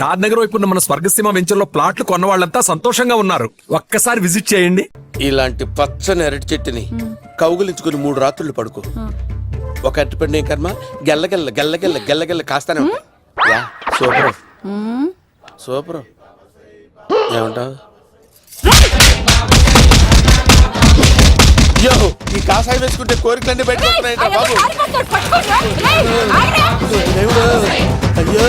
షాద్ నగర్ వైపు ఉన్న మన స్వర్గసీమ వెంచర్లో ప్లాట్లు కొన్న వాళ్ళంతా సంతోషంగా ఉన్నారు ఒక్కసారి విజిట్ చేయండి ఇలాంటి పచ్చని అరటి చెట్టుని కౌగులించుకుని మూడు రాత్రులు పడుకో ఒక అరటి పండు ఏం కర్మ గెల్లగెల్ల గెల్లగెల్ల గెల్లగెల్ల కాస్తానే ఉంటాయి యా సూపర్ సూపర్ ఏమంటావు యో ఈ కాసాయి వేసుకుంటే కోరికలన్నీ బయటకు బాబు దేవుడు అయ్యో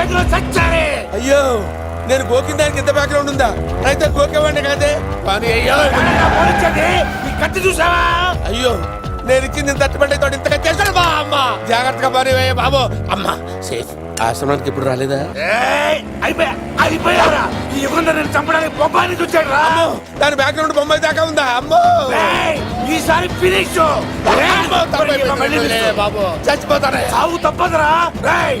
అయ్యో నేను గోకిన దానికి ఇంత బ్యాక్గ్రౌండ్ ఉందా? అయితే గోకేవాడిని కాదే? కానీ అయ్యో కత్తి చూసావా? అయ్యో నేను ఇచ్చింది తట్టుబడి తోటి ఇంతగా చేశాను బా అమ్మ. జాగ్రత్తగా మరి వేయ బాబు. అమ్మ సేఫ్. ఆశ్రమానికి ఇప్పుడు రాలేదా? అయిపోయా అయిపోయారా? ఈ యుగంలో నేను చంపడానికి బొబ్బానికి వచ్చాడు రా దాని బ్యాక్గ్రౌండ్ బొమ్మాయి దాకా ఉందా? అమ్మో. ఈసారి ఫినిష్ బాబు చచ్చిపోతానే. సాగు తప్పదురా. రేయ్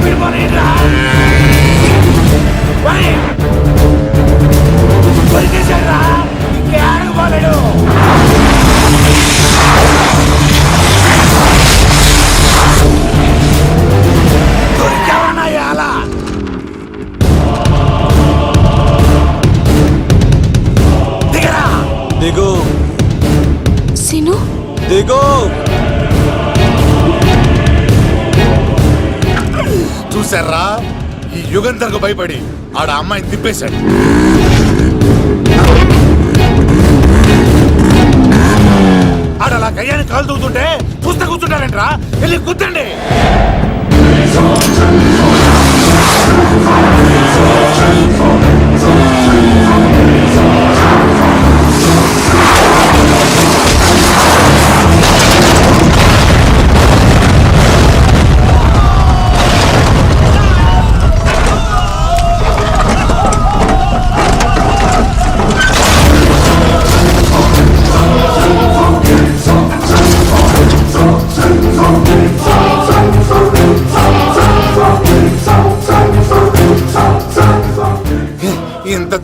పోనీరా పరిచేశారా ఇంకే ఆడకపోలేడు దొరికావన్నా యుగంధర్కు భయపడి ఆడ అమ్మాయిని తిప్పేశాడు. ఆడ అలా కయ్యాన్ని కాలు తూగుతుంటే చూస్తే కూర్చుంటారంట్రా. వెళ్ళి కూర్చోండి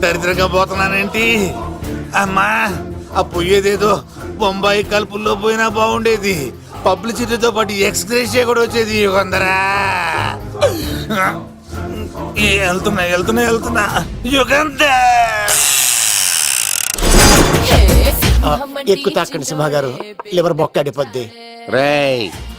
దరిద్రంగా పోతున్నానేంటి? అమ్మా ఆ పోయేదేదో బొంబాయి కలుపుల్లో పోయినా బాగుండేది. పబ్లిసిటీతో పాటు ఎక్స్గ్రేషియా కూడా వచ్చేది యుగంధరా ఏ, వెళ్తున్నా వెళ్తున్నా వెళ్తున్నా. యుగంధర్ ఎక్కు తాకండి సింహ గారు లివర్ బొక్క అడిపోద్ది. రేయ్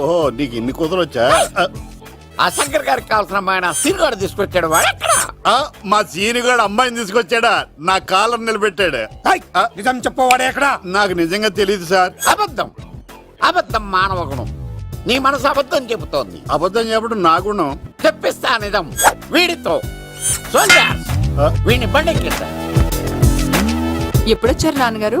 ఓహో నీకు ఇన్ని కూతురు వచ్చా? ఆ శంకర్ గారికి కావాల్సిన అమ్మాయి సీనుగాడు తీసుకొచ్చాడు వాడు. ఎక్కడ మా సీనిగాడు అమ్మాయిని తీసుకొచ్చాడా? నా కాలర్ నిలబెట్టాడు. ఏయ్, నిజం చెప్పవాడే ఎక్కడ? నాకు నిజంగా తెలియదు సార్. అబద్ధం. అబద్ధం మానవ గుణం. నీ మనసు అబద్ధం చెబుతోంది. అబద్ధం చెప్పడం నా గుణం. తెప్పిస్తా నిజం. వీడితో. సోల్జర్స్ వీడిని బండెక్కిస్తా. ఎప్పుడొచ్చారు నాన్నగారు?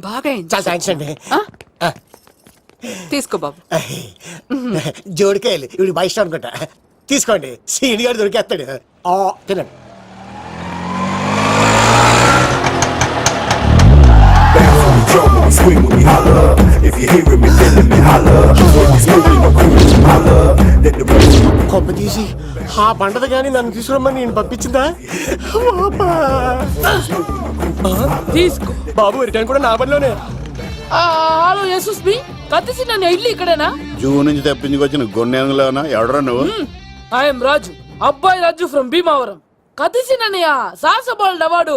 బాగా. చాలా థ్యాంక్స్ అండి? తీసుకో బాబు. జోడికాయలు. ఇవి బాగా ఇష్టం అనుకుంటా. తీసుకోండి. సీనియర్ దొరికేస్తాడు. ఆ, తినండి కొమ్మ తీసి. ఆ పంటది కానీ నన్ను తీసుకురమ్మని నేను పంపించిందా. తీసుకో. బాబు రిటర్న్ కూడా నా పనిలోనే. హలో యశస్ మీ. కత్తిసి నన్ను ఇల్లు ఇక్కడేనా? జూ నుంచి తప్పించుకొచ్చిన గొన్నెంగులోనా? ఎవడరా నువ్వు? I am Raju. అబ్బాయి రాజు ఫ్రమ్ భీమావరం. కత్తిసి నన్నయ్య సాహస బాలుడు అవార్డు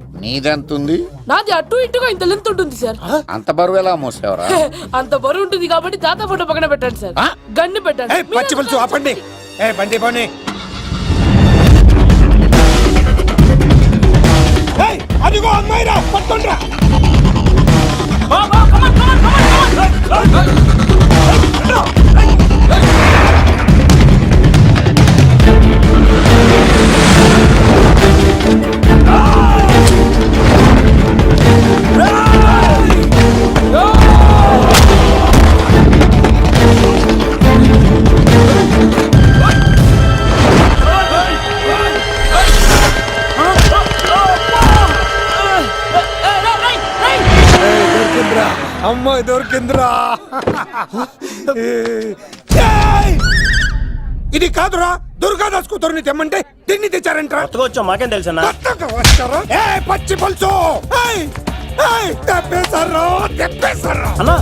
నీదెంతుంది నాది అటు ఇటుగా ఇంత లెంత్ ఉంటుంది సార్ అంత బరువు ఎలా మోసేవరా అంత బరువు ఉంటుంది కాబట్టి తాత ఫోటో పక్కన పెట్టండి సార్ గన్ను పెట్టండి పచ్చి పులుసు ఆపండి ఏ బండి పోనీ ఏయ్, అదిగో అమ్మాయిరా ఇది కాదురా దుర్గాదాస్ కూతురుని తెమ్మంటే తిన్ని తెచ్చారంట్రా వచ్చాం మాకేం తెలుసన్నా కొత్తగా వచ్చారా ఏ పచ్చి పులుసు ఏయ్! ఏయ్! తెప్పేశారు తెప్పేశారు అన్నా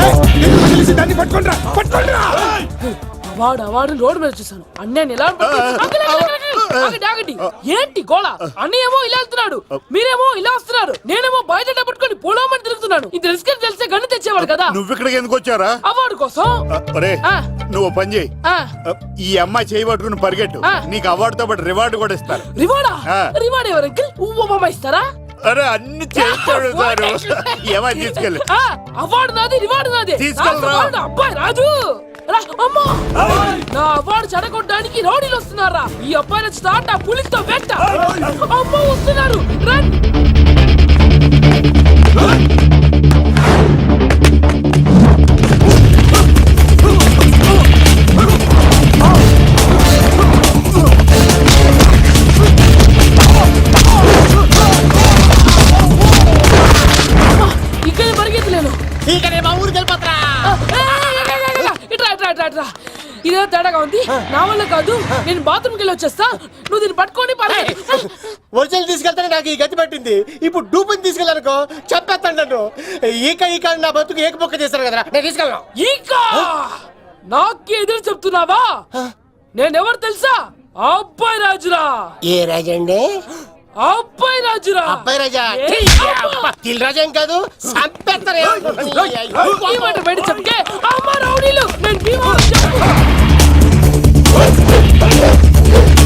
ఏయ్! నిన్ను వదిలేసి దాన్ని పట్టుకోండిరా పట్టుకోండిరా వాడు వాడు రోడ్డు మీద చూసాను ఆగండి, ఆగండి, ఆగండి. ఏంటి గోళ? అన్నయ్య ఏమో ఇలా వెళ్తున్నాడు. మీరేమో ఇలా వస్తున్నారు. నేనేమో బయట పట్టుకొని పోలోమని తిరుగుతున్నాను. ఇది రిస్క్ అని తెలిస్తే గన్ను తెచ్చేవాడు కదా. నువ్వు ఇక్కడికి ఎందుకు వచ్చారా అవార్డు కోసం. నువ్వు పని చేయి. ఆ, ఈ అమ్మాయి చేయి పట్టుకుని పరిగెట్టు. నీకు అవార్డుతో పాటు రివార్డు కూడా ఇస్తారు. రివార్డా. రివార్డ్ ఎవరు ఇస్తారా? అరే అన్ని చేస్తాడు సారు. ఏమై తీసుకెళ్ళి. అవార్డు నాది రివార్డు నాది. తీసుకెళ్ళరా. అబ్బాయి రాజు. నా అవార్డు చెడగొట్టడానికి రౌడీలు వస్తున్నారా? ఈ అబ్బాయి నచ్చి తాట పులితో వెంట. అమ్మో వస్తున్నారు. రండి ఇదే తేడాగా ఉంది. నా వల్ల కాదు. నేను బాత్రూమ్కి వెళ్ళి వచ్చేస్తా నువ్వు దీన్ని పట్టుకొని పరిగెత్తు. ఒరిజినల్ తీసుకెళ్తానే నాకు ఈ గతి పట్టింది. ఇప్పుడు డూపుని తీసుకెళ్ళానుకో చెప్పేస్తాను నన్ను. ఈక ఈక అని నా బతుకు ఏకపొక్క చేశారు కదరా. నేను తీసుకెళ్ళను. ఇంకా నాకు ఎదురు చెప్తున్నావా? నేనెవరు తెలుసా? ఆ అబ్బాయి రాజురా. ఏ రాజండి ఆ అబ్బాయి రాజురా. అబ్బాయి రాజా? ఏ, అబ్బా. తిల్ రాజా ఏం కాదు సంపేస్తారు ఈ మాట బయట చెప్తే అమ్మ రౌడీలు నేను భీమా చెప్పు. Let's go.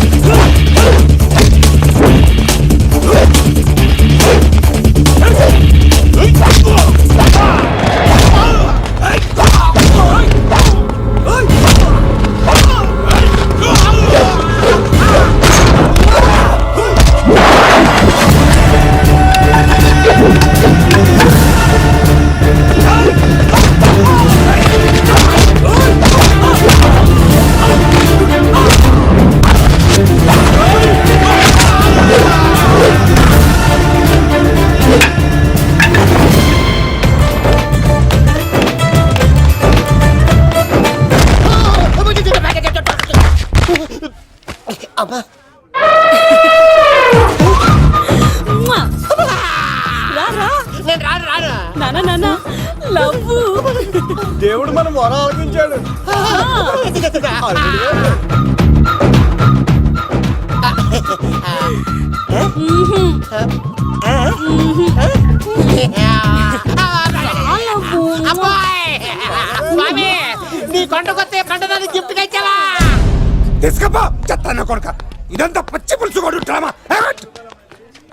ఇదంతా పచ్చి పులుసు కాడు డ్రామా?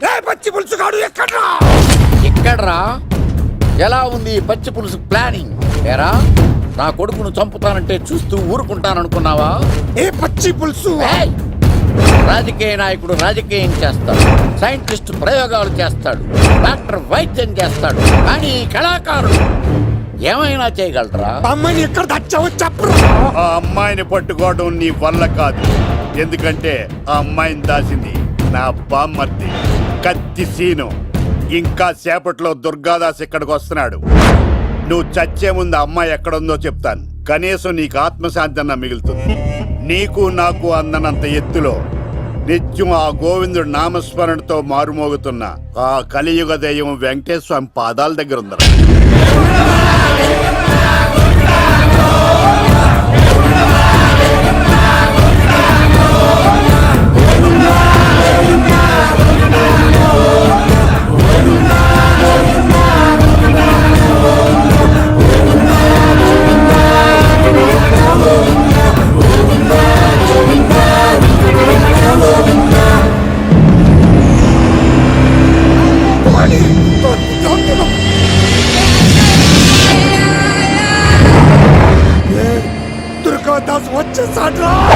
ఏ పచ్చి పులుసు కాడు ఎక్కడ్రా? ఇక్కడ్రా? ఎలా ఉంది ఈ పచ్చి పులుసు ప్లానింగ్? ఏరా నా కొడుకును చంపుతానంటే చూస్తూ ఊరుకుంటాననుకున్నావా? ఏ పచ్చి పులుసు! రాజకీయ నాయకుడు రాజకీయం చేస్తాడు సైంటిస్ట్ ప్రయోగాలు చేస్తాడు డాక్టర్ వైద్యం చేస్తాడు కానీ ఈ కళాకారుడు ఏమైనా చేయగలరా అమ్మాయిని ఎక్కడ తెచ్చావో చెప్పరా. ఆ అమ్మాయిని పట్టుకోవడం నీ వల్ల కాదు. ఎందుకంటే ఆ అమ్మాయిని దాసింది నా బామ్మర్ది. కత్తి సీను. ఇంకా సేపట్లో దుర్గాదాస్ ఇక్కడికి వస్తున్నాడు. నువ్వు చచ్చే ముందు ఆ అమ్మాయి ఎక్కడుందో చెప్తాను. కనీసం నీకు ఆత్మశాంతి అన్న మిగులుతుంది. నీకు నాకు అందనంత ఎత్తులో నిత్యం ఆ గోవిందుడు నామస్మరణతో మారుమోగుతున్న ఆ కలియుగ దైవం వెంకటేశ్వర స్వామి పాదాల దగ్గర ఉందరా. Jesus, Adlon!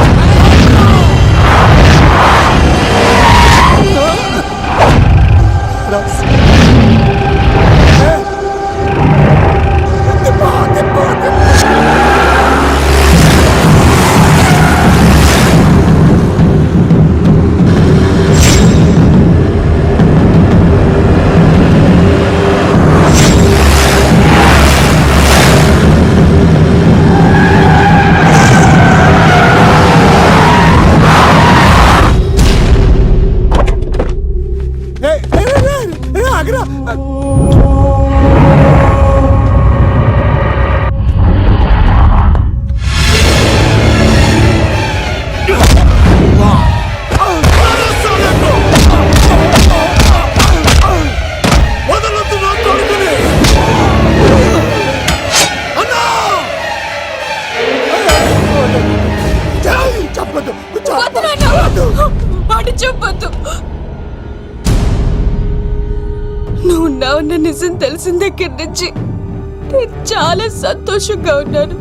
చెప్పొద్దు నువ్వు నా ఉన్న నిజం తెలిసిన దగ్గర నుంచి నేను చాలా సంతోషంగా ఉన్నాను.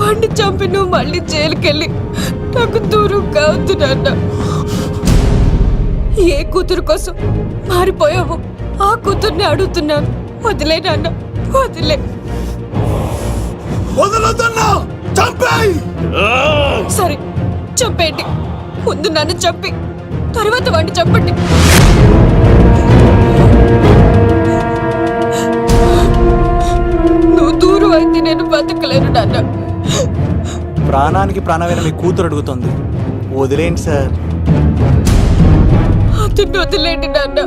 వాడిని చంపి నువ్వు మళ్ళీ జైలుకెళ్ళి నాకు దూరం కావద్దు నాన్న. ఏ కూతురు కోసం మారిపోయావు ఆ కూతుర్ని అడుగుతున్నాను. వదిలే నాన్న వదిలే. సరే చంపేయండి. ముందు నన్ను చంపి తర్వాత వాడిని చంపండి. నువ్వు దూరం అయితే నేను బతకలేను నాన్న. ప్రాణానికి ప్రాణమైన మీ కూతురు అడుగుతుంది. వదిలేండి సార్. అతన్ని వదిలేండి నాన్న.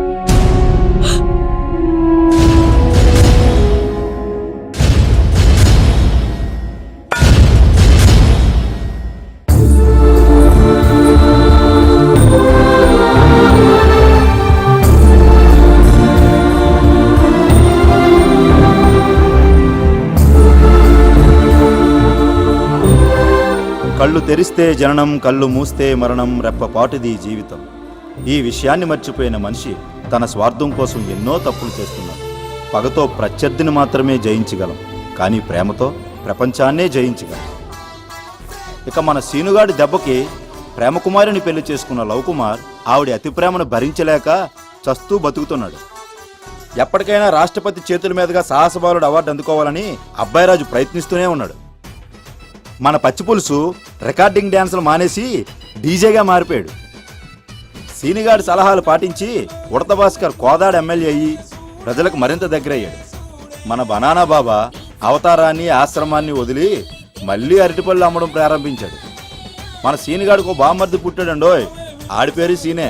కళ్ళు తెరిస్తే జననం కళ్ళు మూస్తే మరణం రెప్పపాటిది జీవితం. ఈ విషయాన్ని మర్చిపోయిన మనిషి తన స్వార్థం కోసం ఎన్నో తప్పులు చేస్తున్నాడు. పగతో ప్రత్యర్థిని మాత్రమే జయించగలం కానీ ప్రేమతో ప్రపంచాన్నే జయించగలం. ఇక మన సీనుగాడి దెబ్బకి ప్రేమకుమారిని పెళ్ళి చేసుకున్న లవ్ కుమార్ ఆవిడ అతి ప్రేమను భరించలేక చస్తూ బతుకుతున్నాడు. ఎప్పటికైనా రాష్ట్రపతి చేతుల మీదుగా సాహసబాలుడు అవార్డు అందుకోవాలని అబ్బాయిరాజు ప్రయత్నిస్తూనే ఉన్నాడు. మన పచ్చిపులుసు రికార్డింగ్ డ్యాన్సులు మానేసి డీజేగా మారిపోయాడు. సీనిగాడి సలహాలు పాటించి ఉడత భాస్కర్ కోదాడ ఎమ్మెల్యే అయ్యి ప్రజలకు మరింత దగ్గరయ్యాడు. మన బనానా బాబా అవతారాన్ని ఆశ్రమాన్ని వదిలి మళ్ళీ అరటిపళ్ళు అమ్మడం ప్రారంభించాడు. మన సీనిగాడికి ఓ బామ్మర్ది పుట్టాడండోయ్ ఆడి పేరు సీనే.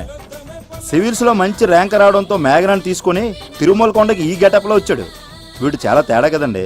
సివిల్స్లో మంచి ర్యాంక్ రావడంతో మేఘనాన్ని తీసుకొని తిరుమల కొండకి ఈ గెటప్లో వచ్చాడు. వీడు చాలా తేడా కదండి.